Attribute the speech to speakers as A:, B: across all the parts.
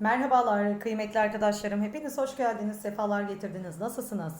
A: Merhabalar kıymetli arkadaşlarım. Hepiniz hoş geldiniz, sefalar getirdiniz. Nasılsınız?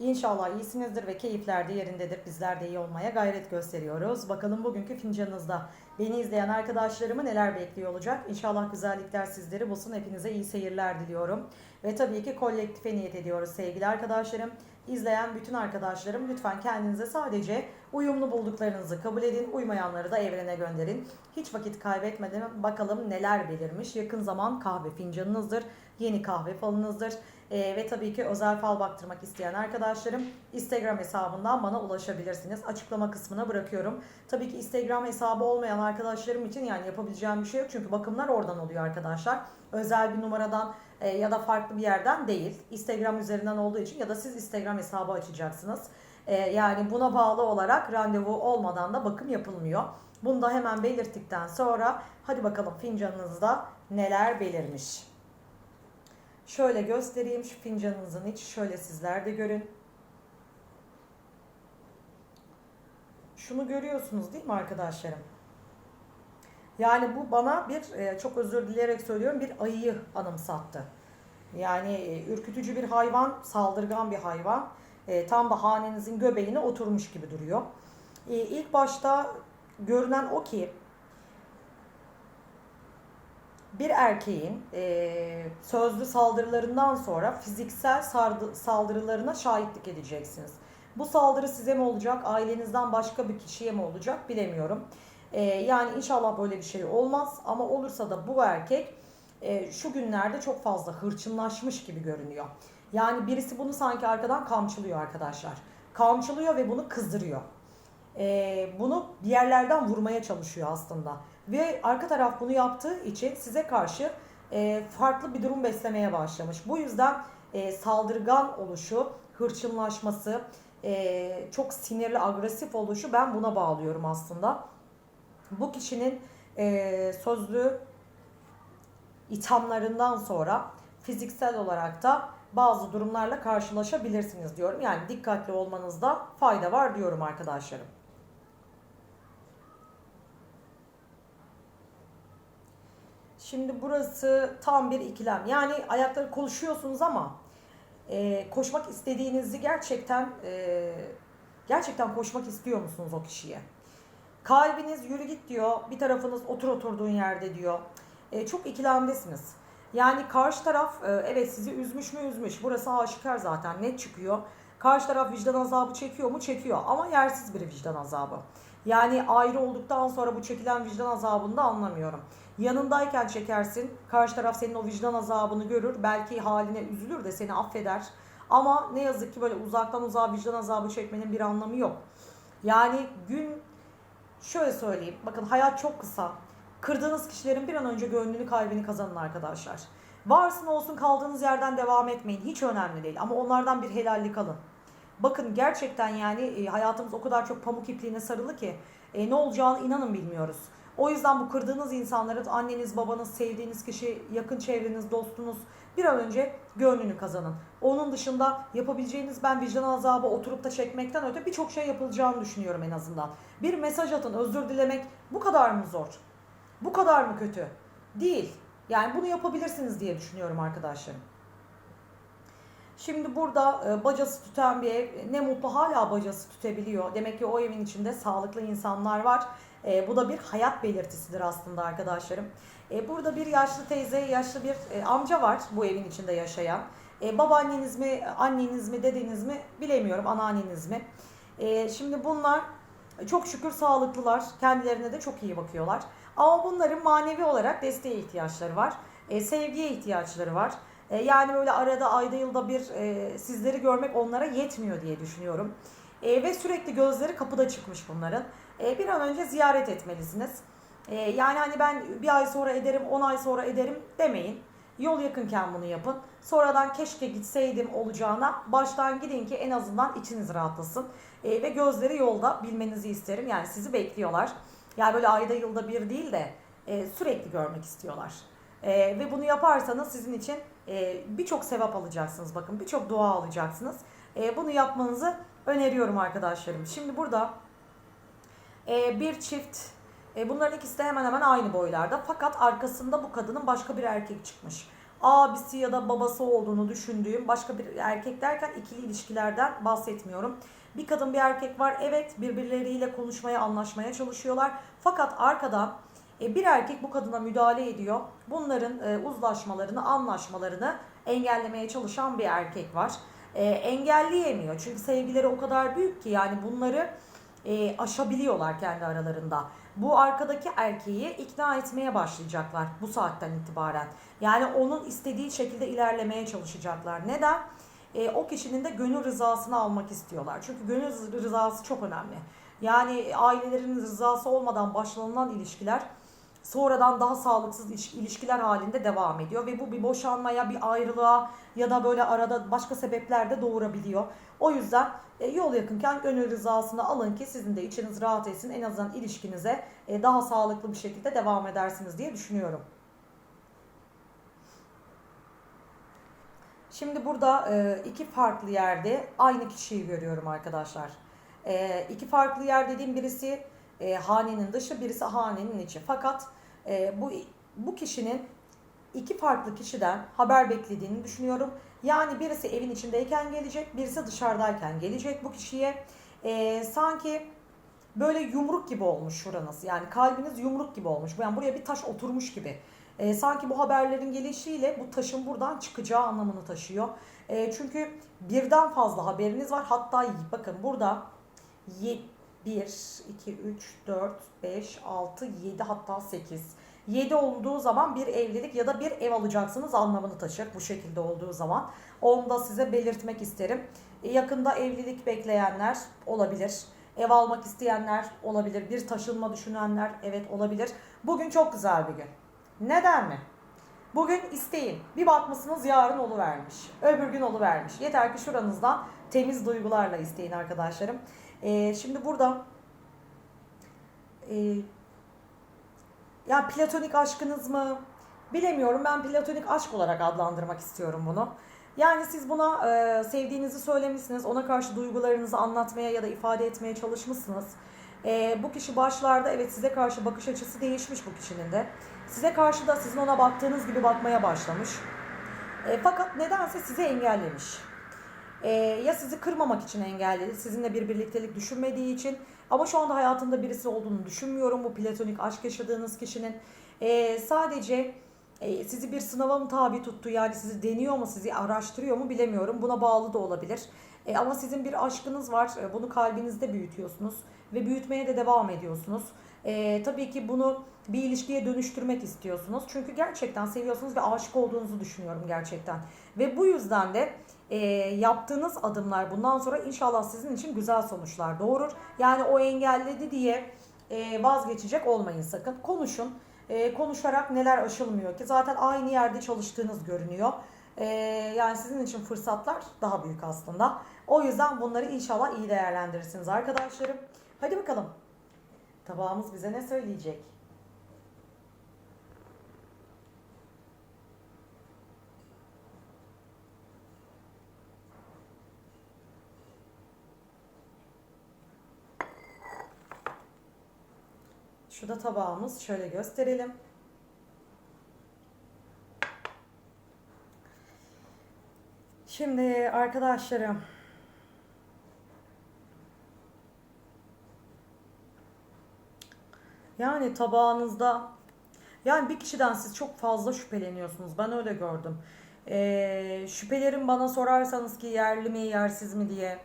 A: İnşallah iyisinizdir ve keyifler de yerindedir. Bizler de iyi olmaya gayret gösteriyoruz. Bakalım bugünkü fincanınızda beni izleyen arkadaşlarımı neler bekliyor olacak? İnşallah güzellikler sizleri bulsun. Hepinize iyi seyirler diliyorum. Ve tabii ki kolektife niyet ediyoruz sevgili arkadaşlarım. İzleyen bütün arkadaşlarım lütfen kendinize sadece uyumlu bulduklarınızı kabul edin. Uymayanları da evrene gönderin. Hiç vakit kaybetmeden bakalım neler belirmiş. Yakın zaman kahve fincanınızdır. Yeni kahve falınızdır. Ee, ve tabii ki özel fal baktırmak isteyen arkadaşlarım Instagram hesabından bana ulaşabilirsiniz. Açıklama kısmına bırakıyorum. Tabii ki Instagram hesabı olmayan arkadaşlarım için yani yapabileceğim bir şey yok. Çünkü bakımlar oradan oluyor arkadaşlar. Özel bir numaradan e, ya da farklı bir yerden değil. Instagram üzerinden olduğu için ya da siz Instagram hesabı açacaksınız. E, yani buna bağlı olarak randevu olmadan da bakım yapılmıyor. Bunu da hemen belirttikten sonra hadi bakalım fincanınızda neler belirmiş. Şöyle göstereyim şu fincanınızın içi şöyle sizler de görün. Şunu görüyorsunuz değil mi arkadaşlarım? Yani bu bana bir e, çok özür dileyerek söylüyorum bir ayıyı anımsattı. Yani e, ürkütücü bir hayvan, saldırgan bir hayvan. E, tam da hanenizin göbeğine oturmuş gibi duruyor. E, ilk başta görünen o ki bir erkeğin e, sözlü saldırılarından sonra fiziksel saldırılarına şahitlik edeceksiniz. Bu saldırı size mi olacak, ailenizden başka bir kişiye mi olacak bilemiyorum. E, yani inşallah böyle bir şey olmaz ama olursa da bu erkek e, şu günlerde çok fazla hırçınlaşmış gibi görünüyor. Yani birisi bunu sanki arkadan kamçılıyor arkadaşlar. Kamçılıyor ve bunu kızdırıyor. E, bunu bir yerlerden vurmaya çalışıyor aslında. Ve arka taraf bunu yaptığı için size karşı e, farklı bir durum beslemeye başlamış. Bu yüzden e, saldırgan oluşu, hırçınlaşması, e, çok sinirli, agresif oluşu ben buna bağlıyorum aslında. Bu kişinin e, sözlü ithamlarından sonra fiziksel olarak da bazı durumlarla karşılaşabilirsiniz diyorum. Yani dikkatli olmanızda fayda var diyorum arkadaşlarım. Şimdi burası tam bir ikilem. Yani ayakları konuşuyorsunuz ama e, koşmak istediğinizi gerçekten e, gerçekten koşmak istiyor musunuz o kişiye? Kalbiniz yürü git diyor. Bir tarafınız otur oturduğun yerde diyor. E, çok ikilemdesiniz. Yani karşı taraf e, evet sizi üzmüş mü üzmüş. Burası aşikar zaten net çıkıyor. Karşı taraf vicdan azabı çekiyor mu? Çekiyor ama yersiz bir vicdan azabı. Yani ayrı olduktan sonra bu çekilen vicdan azabını da anlamıyorum. Yanındayken çekersin. Karşı taraf senin o vicdan azabını görür. Belki haline üzülür de seni affeder. Ama ne yazık ki böyle uzaktan uzağa vicdan azabı çekmenin bir anlamı yok. Yani gün şöyle söyleyeyim. Bakın hayat çok kısa. Kırdığınız kişilerin bir an önce gönlünü kalbini kazanın arkadaşlar. Varsın olsun kaldığınız yerden devam etmeyin. Hiç önemli değil ama onlardan bir helallik alın. Bakın gerçekten yani e, hayatımız o kadar çok pamuk ipliğine sarılı ki e, ne olacağını inanın bilmiyoruz. O yüzden bu kırdığınız insanların anneniz, babanız, sevdiğiniz kişi, yakın çevreniz, dostunuz bir an önce gönlünü kazanın. Onun dışında yapabileceğiniz ben vicdan azabı oturup da çekmekten öte birçok şey yapılacağını düşünüyorum en azından. Bir mesaj atın, özür dilemek bu kadar mı zor? Bu kadar mı kötü? Değil. Yani bunu yapabilirsiniz diye düşünüyorum arkadaşlarım. Şimdi burada e, bacası tüten bir ev ne mutlu hala bacası tütebiliyor. Demek ki o evin içinde sağlıklı insanlar var. E, bu da bir hayat belirtisidir aslında arkadaşlarım. E, burada bir yaşlı teyze, yaşlı bir e, amca var bu evin içinde yaşayan. E, babaanneniz mi, anneniz mi, dedeniz mi bilemiyorum, anneanneniz mi. E, şimdi bunlar çok şükür sağlıklılar. Kendilerine de çok iyi bakıyorlar. Ama bunların manevi olarak desteğe ihtiyaçları var. E, sevgiye ihtiyaçları var. E, yani böyle arada ayda yılda bir e, sizleri görmek onlara yetmiyor diye düşünüyorum. E, ve sürekli gözleri kapıda çıkmış bunların. E, bir an önce ziyaret etmelisiniz. E, yani hani ben bir ay sonra ederim, on ay sonra ederim demeyin. Yol yakınken bunu yapın. Sonradan keşke gitseydim olacağına baştan gidin ki en azından içiniz rahatlasın. E, ve gözleri yolda bilmenizi isterim. Yani sizi bekliyorlar. Yani böyle ayda yılda bir değil de e, sürekli görmek istiyorlar. Ve bunu yaparsanız sizin için e, birçok sevap alacaksınız. Bakın birçok dua alacaksınız. E, bunu yapmanızı öneriyorum arkadaşlarım. Şimdi burada e, bir çift e, bunların ikisi de hemen hemen aynı boylarda. Fakat arkasında bu kadının başka bir erkek çıkmış. abisi ya da babası olduğunu düşündüğüm başka bir erkek derken ikili ilişkilerden bahsetmiyorum. Bir kadın bir erkek var evet birbirleriyle konuşmaya anlaşmaya çalışıyorlar. Fakat arkadan e, bir erkek bu kadına müdahale ediyor. Bunların e, uzlaşmalarını, anlaşmalarını engellemeye çalışan bir erkek var. E, engelleyemiyor çünkü sevgileri o kadar büyük ki yani bunları e, aşabiliyorlar kendi aralarında. Bu arkadaki erkeği ikna etmeye başlayacaklar bu saatten itibaren. Yani onun istediği şekilde ilerlemeye çalışacaklar. Neden? E, o kişinin de gönül rızasını almak istiyorlar. Çünkü gönül rızası çok önemli. Yani ailelerin rızası olmadan başlanılan ilişkiler sonradan daha sağlıksız ilişkiler halinde devam ediyor ve bu bir boşanmaya, bir ayrılığa ya da böyle arada başka sebepler de doğurabiliyor. O yüzden e, yol yakınken gönül rızasını alın ki sizin de içiniz rahat etsin. En azından ilişkinize e, daha sağlıklı bir şekilde devam edersiniz diye düşünüyorum. Şimdi burada e, iki farklı yerde aynı kişiyi görüyorum arkadaşlar. E, iki farklı yer dediğim birisi e, hanenin dışı, birisi hanenin içi. Fakat e, bu bu kişinin iki farklı kişiden haber beklediğini düşünüyorum. Yani birisi evin içindeyken gelecek, birisi dışarıdayken gelecek bu kişiye. E, sanki böyle yumruk gibi olmuş şuranız. Yani kalbiniz yumruk gibi olmuş. Yani buraya bir taş oturmuş gibi. E, sanki bu haberlerin gelişiyle bu taşın buradan çıkacağı anlamını taşıyor. E, çünkü birden fazla haberiniz var. Hatta bakın burada 1, 2, 3, 4, 5, 6, 7 hatta 8. 7 olduğu zaman bir evlilik ya da bir ev alacaksınız anlamını taşır bu şekilde olduğu zaman. Onu da size belirtmek isterim. Yakında evlilik bekleyenler olabilir. Ev almak isteyenler olabilir. Bir taşınma düşünenler evet olabilir. Bugün çok güzel bir gün. Neden mi? Bugün isteyin. Bir bakmışsınız yarın oluvermiş. Öbür gün oluvermiş. Yeter ki şuranızdan temiz duygularla isteyin arkadaşlarım. Ee, şimdi burada e, ya platonik aşkınız mı? Bilemiyorum. Ben platonik aşk olarak adlandırmak istiyorum bunu. Yani siz buna e, sevdiğinizi söylemişsiniz. Ona karşı duygularınızı anlatmaya ya da ifade etmeye çalışmışsınız. E, bu kişi başlarda evet size karşı bakış açısı değişmiş bu kişinin de. Size karşı da sizin ona baktığınız gibi bakmaya başlamış. E, fakat nedense sizi engellemiş. E, ya sizi kırmamak için engelledi, sizinle bir birliktelik düşünmediği için. Ama şu anda hayatında birisi olduğunu düşünmüyorum bu platonik aşk yaşadığınız kişinin. E, sadece e, sizi bir sınava mı tabi tuttu yani sizi deniyor mu, sizi araştırıyor mu bilemiyorum. Buna bağlı da olabilir. E, ama sizin bir aşkınız var, e, bunu kalbinizde büyütüyorsunuz ve büyütmeye de devam ediyorsunuz. E, tabii ki bunu bir ilişkiye dönüştürmek istiyorsunuz. Çünkü gerçekten seviyorsunuz ve aşık olduğunuzu düşünüyorum gerçekten. Ve bu yüzden de e, yaptığınız adımlar bundan sonra inşallah sizin için güzel sonuçlar doğurur. Yani o engelledi diye e, vazgeçecek olmayın sakın. Konuşun. E, konuşarak neler aşılmıyor ki zaten aynı yerde çalıştığınız görünüyor. E, yani sizin için fırsatlar daha büyük aslında. O yüzden bunları inşallah iyi değerlendirirsiniz arkadaşlarım. Hadi bakalım. Tabağımız bize ne söyleyecek? Şu da tabağımız. Şöyle gösterelim. Şimdi arkadaşlarım yani tabağınızda yani bir kişiden siz çok fazla şüpheleniyorsunuz. Ben öyle gördüm. Ee, şüphelerim bana sorarsanız ki yerli mi yersiz mi diye.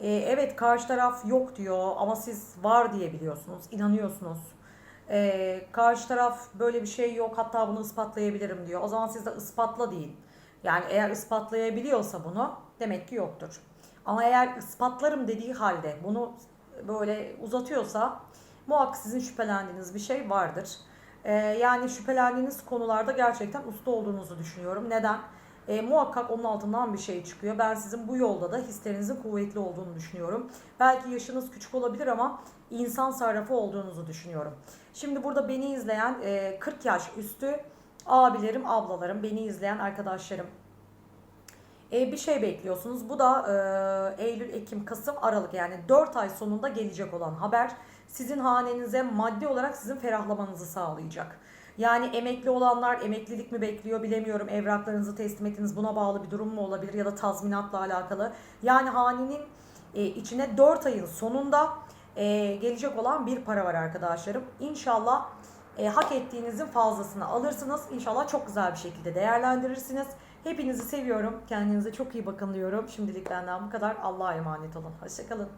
A: Ee, evet karşı taraf yok diyor ama siz var diye biliyorsunuz. inanıyorsunuz. Ee, karşı taraf böyle bir şey yok hatta bunu ispatlayabilirim diyor. O zaman siz de ispatla deyin. Yani eğer ispatlayabiliyorsa bunu demek ki yoktur. Ama eğer ispatlarım dediği halde bunu böyle uzatıyorsa muhakkak sizin şüphelendiğiniz bir şey vardır. Ee, yani şüphelendiğiniz konularda gerçekten usta olduğunuzu düşünüyorum. Neden? E, muhakkak onun altından bir şey çıkıyor. Ben sizin bu yolda da hislerinizin kuvvetli olduğunu düşünüyorum. Belki yaşınız küçük olabilir ama insan sarrafı olduğunuzu düşünüyorum. Şimdi burada beni izleyen e, 40 yaş üstü abilerim, ablalarım, beni izleyen arkadaşlarım. E, bir şey bekliyorsunuz. Bu da e, Eylül, Ekim, Kasım, Aralık yani 4 ay sonunda gelecek olan haber sizin hanenize maddi olarak sizin ferahlamanızı sağlayacak. Yani emekli olanlar emeklilik mi bekliyor bilemiyorum. Evraklarınızı teslim ettiniz buna bağlı bir durum mu olabilir ya da tazminatla alakalı. Yani hanenin e, içine 4 ayın sonunda e, gelecek olan bir para var arkadaşlarım. İnşallah e, hak ettiğinizin fazlasını alırsınız. İnşallah çok güzel bir şekilde değerlendirirsiniz. Hepinizi seviyorum. Kendinize çok iyi bakın diyorum. Şimdilik benden bu kadar. Allah'a emanet olun. Hoşçakalın.